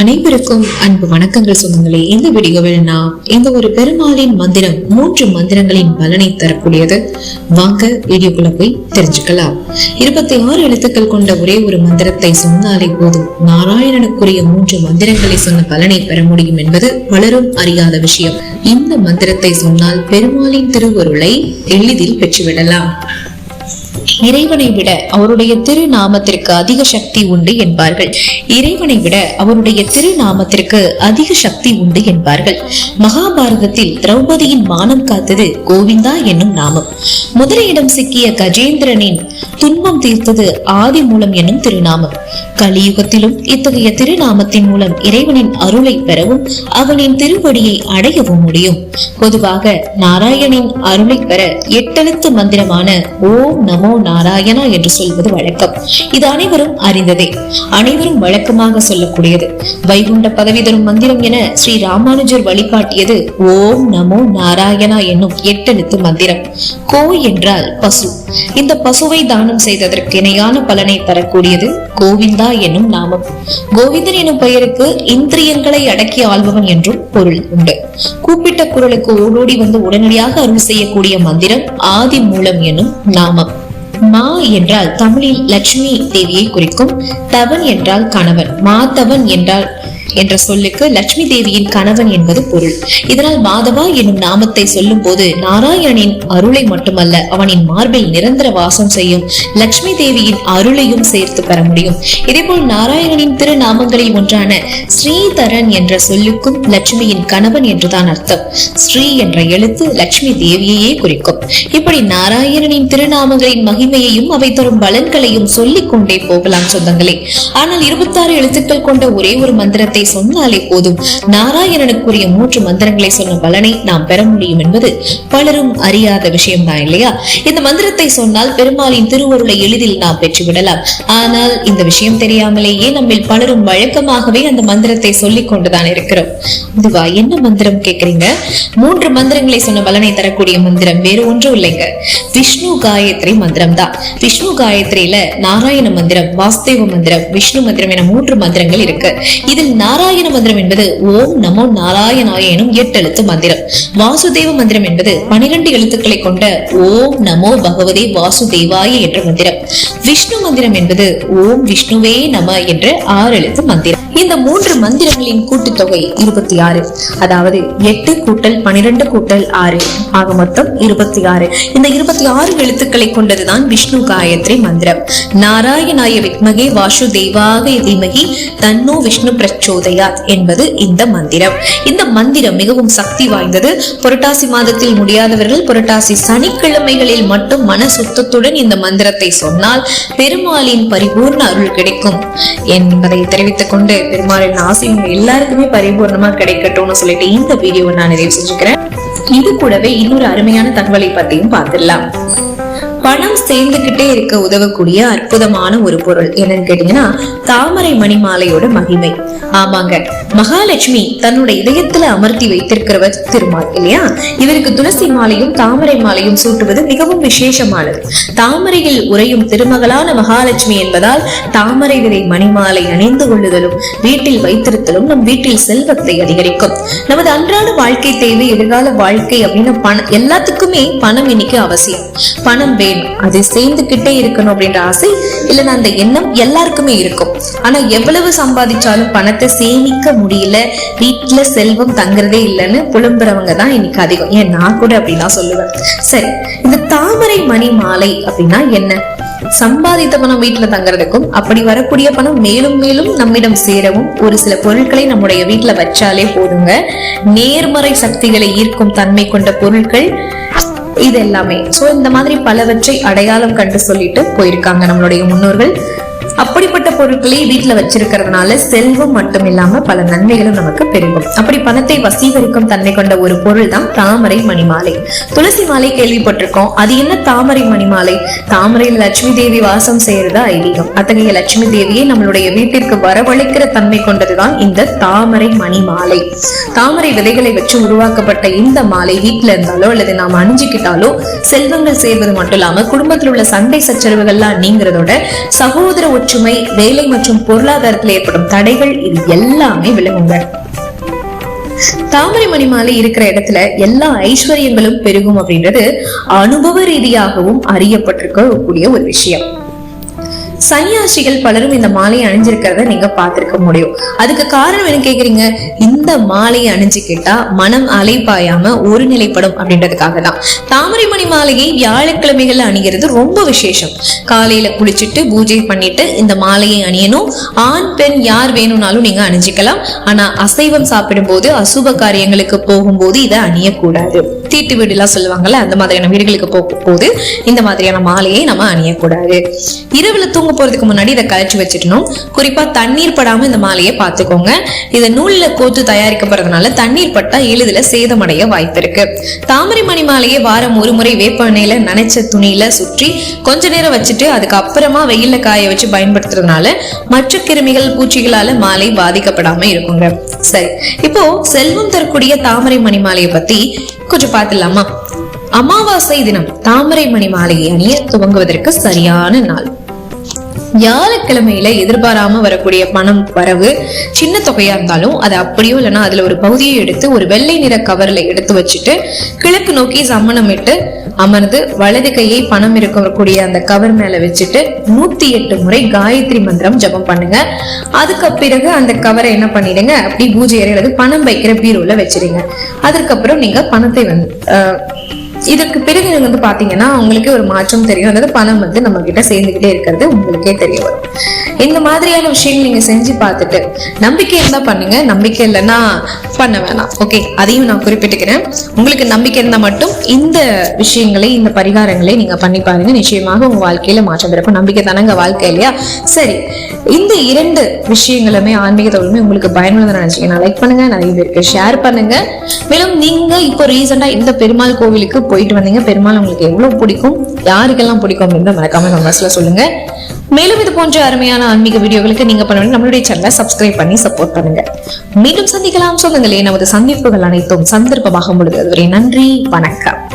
அனைவருக்கும் அன்பு வணக்கங்கள் சொந்தங்களே. இந்த வீடியோவில் நாம் இந்த ஒரு பெருமாளின் மந்திரம் மூன்று மந்திரங்களின் பலனை தரக்கூடியது. வாங்க வீடியோக்குள்ள போய் தெரிஞ்சுக்கலாம். இருபத்தி ஆறு எழுத்துக்கள் கொண்ட ஒரே ஒரு மந்திரத்தை சொன்னாலே போதும். நாராயணனுக்குரிய மூன்று மந்திரங்களை சொன்ன பலனை பெற முடியும் என்பது பலரும் அறியாத விஷயம். இந்த மந்திரத்தை சொன்னால் பெருமாளின் திருவருளை எளிதில் பெற்றுவிடலாம். இறைவனை விட அவருடைய திருநாமத்திற்கு அதிக சக்தி உண்டு என்பார்கள். இறைவனை விட அவருடைய திருநாமத்திற்கு அதிக சக்தி உண்டு என்பார்கள். மகாபாரதத்தில் திரௌபதியின் மானம் காத்தது கோவிந்தா என்னும் நாமம். முதலையிடம் சிக்கிய கஜேந்திரனின் துன்பம் தீர்த்தது ஆதி மூலம் என்னும் திருநாமம். கலியுகத்திலும் இத்தகைய திருநாமத்தின் மூலம் இறைவனின் அருளை பெறவும் அவனின் திருவடியை அடையவும் முடியும். பொதுவாக நாராயணின் அருளை பெற எட்டெழுத்து மந்திரமான ஓம் நமோ நாராயணா என்று சொல்வது வழக்கம். இது அனைவரும் அறிந்ததே. அனைவரும் வழக்கமாக சொல்லக்கூடியது. வைகுண்ட பதவி தரும் மந்திரம் என ஸ்ரீ ராமானுஜர் வழிகாட்டியது ஓம் நமோ நாராயணா என்னும் எட்டெழுத்து மந்திரம். கோ என்றால் பசு. இந்த பசுவை தானம் செய்ததற்கு இணையான பலனை தரக்கூடியது கோவிந்தா என்னும் நாமம். கோவிந்தன் எனும் பெயருக்கு இந்திரியங்களை அடக்கி ஆள்பவன் என்றும் பொருள் உண்டு. கூப்பிட்ட குரலுக்கு ஓடோடி வந்து உடனடியாக அருள் செய்யக்கூடிய மந்திரம் ஆதி மூலம் என்னும் நாமம். மா என்றால் தமிழில் லட்சுமி தேவியை குறிக்கும் தவன் என்றால் கணவன் மாதவன் என்றால் என்ற சொல்லுக்கு லட்சுமி தேவியின் கணவன் என்பது பொருள். இதனால் மாதவா என்னும் நாமத்தை சொல்லும் போது நாராயணனின் அருளை மட்டுமல்ல அவனின் மார்பில் நிரந்தர வாசம் செய்யும் லட்சுமி தேவியின் அருளையும் சேர்த்து பெற முடியும். இதேபோல் நாராயணனின் திருநாமங்களில் ஒன்றான ஸ்ரீதரன் என்ற சொல்லுக்கும் லட்சுமியின் கணவன் என்றுதான் அர்த்தம். ஸ்ரீ என்ற எழுத்து லட்சுமி தேவியையே குறிக்கும். இப்படி நாராயணனின் திருநாமங்களின் மகிமையையும் அவை தரும் பலன்களையும் சொல்லிக் கொண்டே போகலாம் சொந்தங்களே. ஆனால் இருபத்தாறு எழுத்துக்கள் கொண்ட ஒரே ஒரு மந்திரத்தை மந்திரத்தை சொன்னாலே போதும். நாராயணனுக்குரிய மூன்று மந்திரங்களை சொன்ன பலனை நாம் பெற முடியும் என்பது பலரும் அறியாத விஷயம் தான் இல்லையா? இந்த மந்திரத்தை சொன்னால் பெருமாளின் திருவருளை எளிதில் நாம் பெற்றுவிடலாம். ஆனால் இந்த விஷயம் தெரியாமலேயே நம்மில் பலரும் வழக்கமாகவே அந்த மந்திரத்தை சொல்லிக் கொண்டுதான் இருக்கிறோம். இதுவா என்ன மந்திரம் கேக்குறீங்க மூன்று மந்திரங்களை சொன்ன பலனை தரக்கூடிய மந்திரம் வேறு ஒன்றும் இல்லைங்க. விஷ்ணு காயத்ரி மந்திரம் தான் விஷ்ணு காயத்ரியில நாராயண மந்திரம் வாஸ்தேவ மந்திரம் விஷ்ணு மந்திரம் என மூன்று மந்திரங்கள் இருக்கு. இதில் நாராயண மந்திரம் என்பது ஓம் நமோ நாராயணாய எனும் எட்டு எழுத்து மந்திரம். வாசுதேவ மந்திரம் என்பது பனிரெண்டு எழுத்துக்களை கொண்ட ஓம் நமோ பகவதே வாசுதேவாய என்ற மந்திரம். விஷ்ணு மந்திரம் என்பது ஓம் விஷ்ணுவே நம என்ற ஆறு எழுத்து மந்திரம். இந்த மூன்று மந்திரங்களின் கூட்டுத்தொகை இருபத்தி ஆறு அதாவது எட்டு கூட்டல் பனிரெண்டு கூட்டல் ஆறு. ஆக மொத்தம் இருபத்தி ஆறு இந்த இருபத்தி ஆறு எழுத்துக்களை கொண்டதுதான் விஷ்ணு காயத்ரி மந்திரம். நாராயணாய வித்மகே வாசுதேவாக தீமகி தன்னோ விஷ்ணு பிரச்சோதயாத் என்பது இந்த மந்திரம். இந்த மந்திரம் மிகவும் சக்தி வாய்ந்தது. புரட்டாசி மாதத்தில் முடியாதவர்கள் புரட்டாசி சனிக்கிழமைகளில் மட்டும் மன சுத்தத்துடன் இந்த மந்திரத்தை சொன்னால் பெருமாளின் பரிபூர்ண அருள் கிடைக்கும். என்பதை தெரிவித்துக் கொண்டு பெருமாளின் ஆசை உங்க எல்லாருக்குமே பரிபூர்ணமா கிடைக்கட்டும்னு சொல்லிட்டு இந்த வீடியோவை நான் நிறைவு செஞ்சுக்கிறேன். இது கூடவே இன்னொரு அருமையான தகவலை பத்தியும் பார்த்துடலாம். பணம் சேர்ந்துகிட்டே இருக்க உதவக்கூடிய அற்புதமான ஒரு பொருள் என்னன்னு கேட்டீங்கன்னா தாமரை மணி மாலையோட மகிமை. ஆமாங்க. மகாலட்சுமி தன்னோட இதயத்துல அமர்த்தி வைத்திருக்கிறவர் திருமால் இல்லையா? இவருக்கு துளசி மாலையும் தாமரை மாலையும் சூட்டுவது மிகவும் விசேஷமானது. தாமரையில் உறையும் திருமகளான மகாலட்சுமி என்பதால் தாமரை விதை மணிமாலை அணிந்து கொள்ளுதலும் வீட்டில் வைத்திருத்தலும் நம் வீட்டில் செல்வத்தை அதிகரிக்கும். நமது அன்றாட வாழ்க்கை தேவை எதிர்கால வாழ்க்கை அப்படின்னு பணம். எல்லாத்துக்குமே பணம் இன்னைக்கு அவசியம். பணம் வேணும் அது சேர்ந்துகிட்டே இருக்கணும் அப்படின்ற ஆசை இல்லைன்னா அந்த எண்ணம் எல்லாருக்குமே இருக்கும். ஆனா எவ்வளவு சம்பாதிச்சாலும் பணத்தை சேமிக்க முடியல. வீட்டுல செல்வம் தங்குறதே இல்லைன்னு புலம்புறவங்க தான் இன்னைக்கு அதிகம். ஏன் நான் கூட அப்படிதான் சொல்லுவேன். சரி இந்த தாமரை மணி மாலை அப்படின்னா என்ன? சம்பாதித்த பணம் வீட்டுல தங்குறதுக்கும் அப்படி வரக்கூடிய பணம் மேலும் மேலும் நம்மிடம் சேரவும் ஒரு சில பொருட்களை நம்முடைய வீட்டுல வச்சாலே போதுங்க. நேர்மறை சக்திகளை ஈர்க்கும் தன்மை கொண்ட பொருட்கள் இது எல்லாமே சோ இந்த மாதிரி பலவற்றை அடையாளம் கண்டு சொல்லிட்டு போயிருக்காங்க நம்மளுடைய முன்னோர்கள். அப்படிப்பட்ட பொருட்களை வீட்டுல வச்சிருக்கிறதுனால செல்வம் மட்டும் இல்லாம பல நன்மைகளும் நமக்கு பெருகும். அப்படி பணத்தை வசீகரிக்கும் தன்மை கொண்ட ஒரு பொருள் தான் தாமரை மணிமாலை. துளசி மாலை கேள்விப்பட்டிருக்கோம். அது என்ன தாமரை மணிமாலை? தாமரையில் லட்சுமி தேவி வாசம் செய்யறது ஐதீகம். அத்தகைய லட்சுமி தேவியை நம்மளுடைய வீட்டிற்கு வரவழைக்கிற தன்மை கொண்டதுதான் இந்த தாமரை மணிமாலை. தாமரை விதைகளை வச்சு உருவாக்கப்பட்ட இந்த மாலை வீட்டுல இருந்தாலோ அல்லது நாம் அணிஞ்சுக்கிட்டாலோ செல்வங்கள் சேர்வது மட்டும் இல்லாம குடும்பத்தில் உள்ள சண்டை சச்சரவுகள்லாம் நீங்கிறதோட சகோதர சகோதர ஒற்றுமை வேலை மற்றும் பொருளாதாரத்தில் ஏற்படும் தடைகள் இது எல்லாமே விலகுங்க. தாமரை மணி மாலை இருக்கிற இடத்துல எல்லா ஐஸ்வர்யங்களும் பெருகும் அப்படின்றது அனுபவ ரீதியாகவும் அறியப்பட்டிருக்கக்கூடிய ஒரு விஷயம். சன்னியாசிகள் பலரும் இந்த மாலையை அணிஞ்சிருக்கிறத நீங்க பார்த்திருக்க முடியும். அதுக்கு காரணம் என்ன கேக்குறீங்க? இந்த மாலையை அணிஞ்சுக்கிட்டா மனம் அலைப்பாயாம ஒருநிலைப்படும் அப்படின்றதுக்காக தான். தாமரை மணி மாலையை வியாழக்கிழமைகள்ல அணிகிறது ரொம்ப விசேஷம். காலையில குளிச்சுட்டு பூஜை பண்ணிட்டு இந்த மாலையை அணியணும். ஆண் பெண் யார் வேணும்னாலும் நீங்க அணிஞ்சிக்கலாம். ஆனா அசைவம் சாப்பிடும் போது அசுப காரியங்களுக்கு போகும்போது இதை அணியக்கூடாது. தீட்டு வீடு எல்லாம் சொல்லுவாங்கல்ல அந்த மாதிரியான வீடுகளுக்கு போகும்போது இந்த மாதிரியான மாலையை நம்ம அணியக்கூடாது. இரவுல தூங்க போறதுக்கு முன்னாடி இதை கழிச்சு வச்சிடணும். குறிப்பா தண்ணீர் படாம இந்த மாலையை பார்த்துக்கோங்க. இதை நூல்ல கோத்து தயாரிக்கப்படுறதுனால தண்ணீர் பட்டா எளிதில் சேதமடைய வாய்ப்பு இருக்கு. தாமரை மணி மாலையை வாரம் ஒரு முறை வேப்பெண்ணெயில நனைச்ச துணியில சுற்றி கொஞ்ச நேரம் வச்சுட்டு அதுக்கப்புறமா வெயில்ல காய வச்சு பயன்படுத்துறதுனால மற்ற கிருமிகள் பூச்சிகளால மாலை பாதிக்கப்படாம இருக்குங்க. சரி இப்போ செல்வம் தரக்கூடிய தாமரை மணி மாலையை பத்தி கொஞ்சம் பார்த்துடலாமா? அமாவாசை தினம் தாமரை மணி மாலையை அணிய துவங்குவதற்கு சரியான நாள். வியாழக்கிழமையில எதிர்பாராம வரக்கூடிய பணம் வரவு சின்ன தொகையா இருந்தாலும் அது அப்படியோ இல்லைன்னா அதுல ஒரு பகுதியை எடுத்து ஒரு வெள்ளை நிற கவர்ல எடுத்து வச்சுட்டு கிழக்கு நோக்கி சம்மணமிட்டு அமர்ந்து வலது கையை பணம் இருக்கக்கூடிய அந்த கவர் மேல வச்சுட்டு நூத்தி எட்டு முறை காயத்ரி மந்திரம் ஜபம் பண்ணுங்க. அதுக்கு பிறகு அந்த கவரை என்ன பண்ணிடுங்க? அப்படி பூஜை அறையில பணம் வைக்கிற பீரோல வச்சிருங்க அதுக்கப்புறம் நீங்க பணத்தை வந்து இதற்கு பிறகு நீங்க வந்து பாத்தீங்கன்னா உங்களுக்கு ஒரு மாற்றம் தெரியும். அதாவது பணம் வந்து நம்ம கிட்ட சேர்ந்துகிட்டே இருக்கிறது உங்களுக்கே தெரிய வரும். இந்த மாதிரியான விஷயங்கள் நீங்க செஞ்சு பார்த்துட்டு நம்பிக்கை இருந்தா பண்ணுங்க. நம்பிக்கை இல்லைன்னா பண்ண வேணாம். ஓகே அதையும் நான் குறிப்பிட்டுக்கிறேன். உங்களுக்கு நம்பிக்கை இருந்தா மட்டும் இந்த விஷயங்களை இந்த பரிகாரங்களை நீங்க பண்ணி பாருங்க. நிச்சயமாக உங்க வாழ்க்கையில மாற்றம் பிறக்கும். நம்பிக்கை தானங்க வாழ்க்கை இல்லையா? சரி. இந்த இரண்டு விஷயங்களுமே ஆன்மீக தகவலுமே உங்களுக்கு பயனுள்ளதை நினைச்சீங்கன்னா லைக் பண்ணுங்க. நிறைய பேருக்கு ஷேர் பண்ணுங்க. மேலும் நீங்க இப்போ ரீசெண்டா இந்த பெருமாள் கோவிலுக்கு போயிட்டு வந்தீங்க. பெருமாள் உங்களுக்கு எவ்வளவு பிடிக்கும்? யாருக்கெல்லாம் பிடிக்கும் அப்படின்னு மறக்காம கமெண்ட்ஸ்ல சொல்லுங்க. மேலும் இது போன்ற அருமையான ஆன்மீக வீடியோகளுக்கு நீங்க பண்ண நம்மளுடைய சேனலை சப்ஸ்கிரைப் பண்ணி சப்போர்ட் பண்ணுங்க. மீண்டும் சந்திக்கலாம். சொல்லுங்களே நமது சந்திப்புகள் அனைத்தும் சந்தர்ப்பமாக முடிந்தது. நன்றி வணக்கம்.